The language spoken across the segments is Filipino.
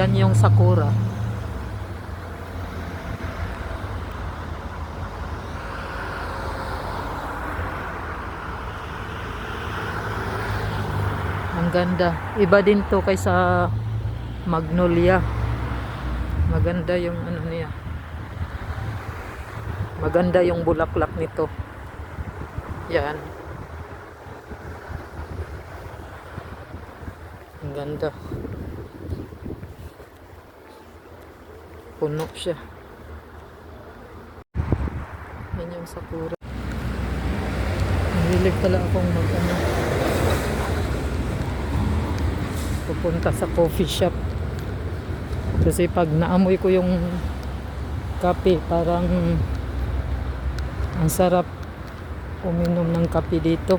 Yan yung sakura. Ang ganda. Iba din to kaysa Magnolia. Maganda yung ano niya. Maganda yung bulaklak nito. Yan. Ang ganda. Puno siya. Yan yung sakura. Mahilig pala akong mag ano, pupunta sa coffee shop. Kasi pag naamoy ko yung kape, parang ang sarap uminom ng kape dito.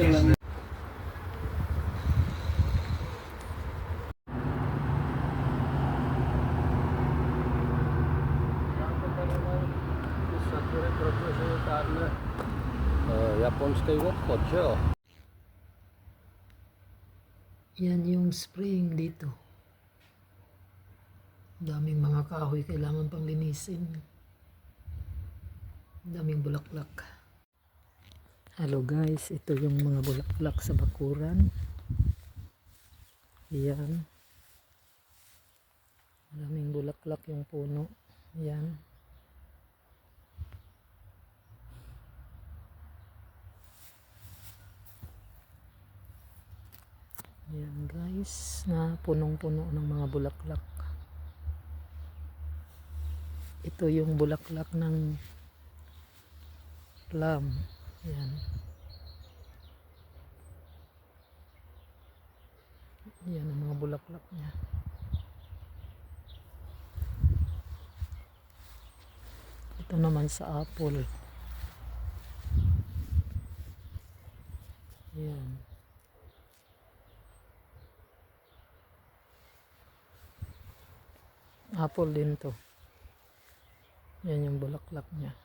Že jo? Yan yung spring dito. Daming mga kahoy kailangan pang linisin. Daming bulaklak. Hello guys, ito yung mga bulaklak sa bakuran. Yan. Maraming bulaklak yung puno. Yan. Yan guys, na punong-puno ng mga bulaklak. Ito yung bulaklak ng plum. Yan. Yan ang mga bulaklak niya. Ito naman sa apple. Yan. Apple din to. Yan yung bulaklak niya.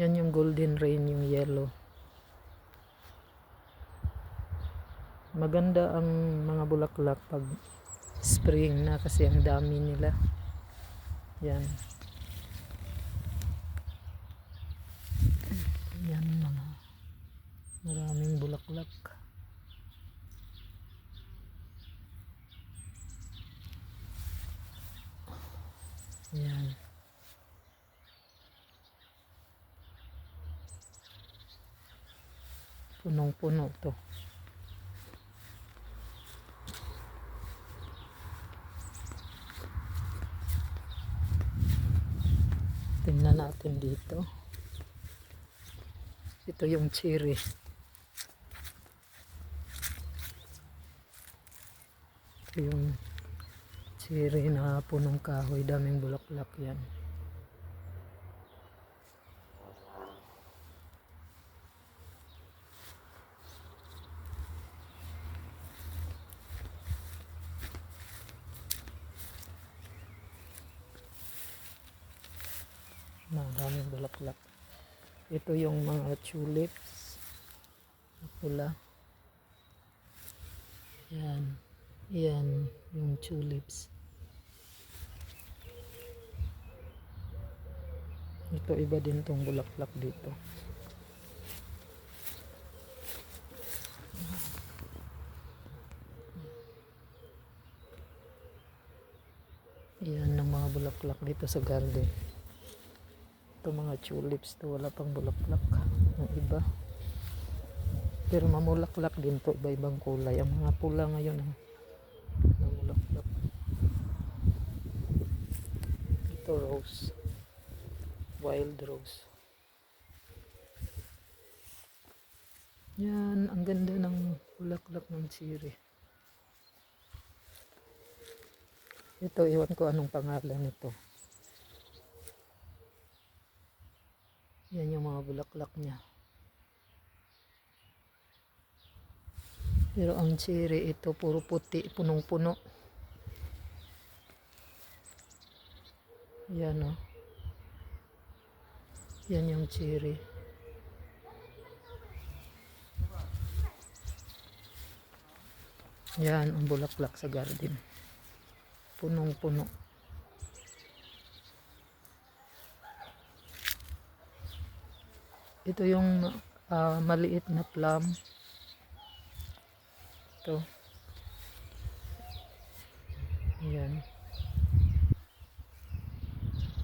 Yan yung golden rain, yung yellow. Maganda ang mga bulaklak pag spring na kasi ang dami nila. Yan. Yan mga maraming bulaklak. Yan. Punong-puno to. Tingnan natin dito. Ito yung cherry. Ito yung cherry na punong kahoy. Daming bulaklak yan. Maraming bulaklak. Ito yung mga tulips. Pula. Yan. Yan yung tulips. Ito iba din tong bulaklak dito. Yan ang mga bulaklak dito sa garden. Ito mga tulips to wala pang bulaklak. Ang iba. Pero mamulaklak din to iba-ibang kulay. Ang mga pula ngayon ang namulaklak. Ito rose. Wild rose. Yan, ang ganda ng bulaklak ng cherry. Ito, iwan ko anong pangalan nito. Yan yung mga bulaklak niya. Pero ang cherry ito, puro puti, punong-puno. Yan o. Yan yung cherry. Yan ang bulaklak sa garden. Punong-puno. Ito yung ah, maliit na plum. Ito. Yan.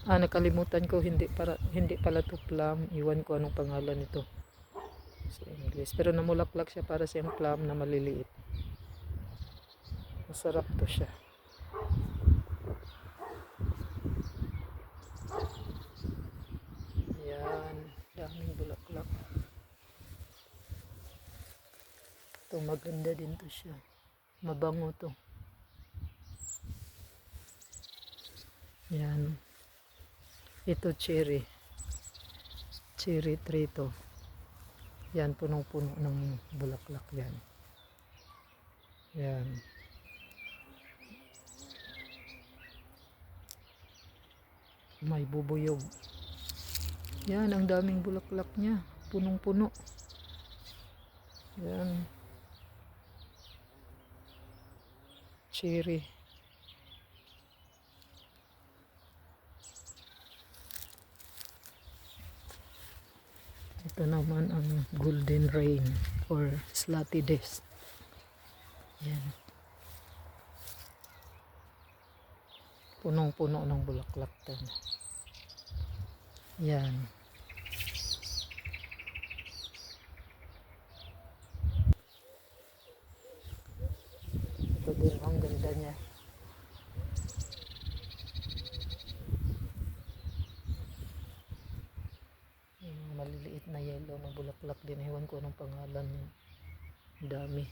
Ah, nakalimutan ko hindi para hindi pala to plum. Iwan ko anong pangalan nito sa English. Pero namulaklak siya para siyang plum na maliliit. Masarap to siya. Yan, daming bulaklak. Ito maganda din to siya. Mabango to. Yan. Ito cherry. Cherry tree to. Yan, punong-puno ng bulaklak yan. Yan. May bubuyog. Yan, ang daming bulaklak niya. Punong-puno. Yan. Cherry. Ito naman ang golden rain or slutty death. Yan. Punong-puno ng bulaklak to. Yan. Ito din ang ganda niya. Yung maliliit na yellow na bulaklak din. Ewan ko anong pangalan niya. Dami.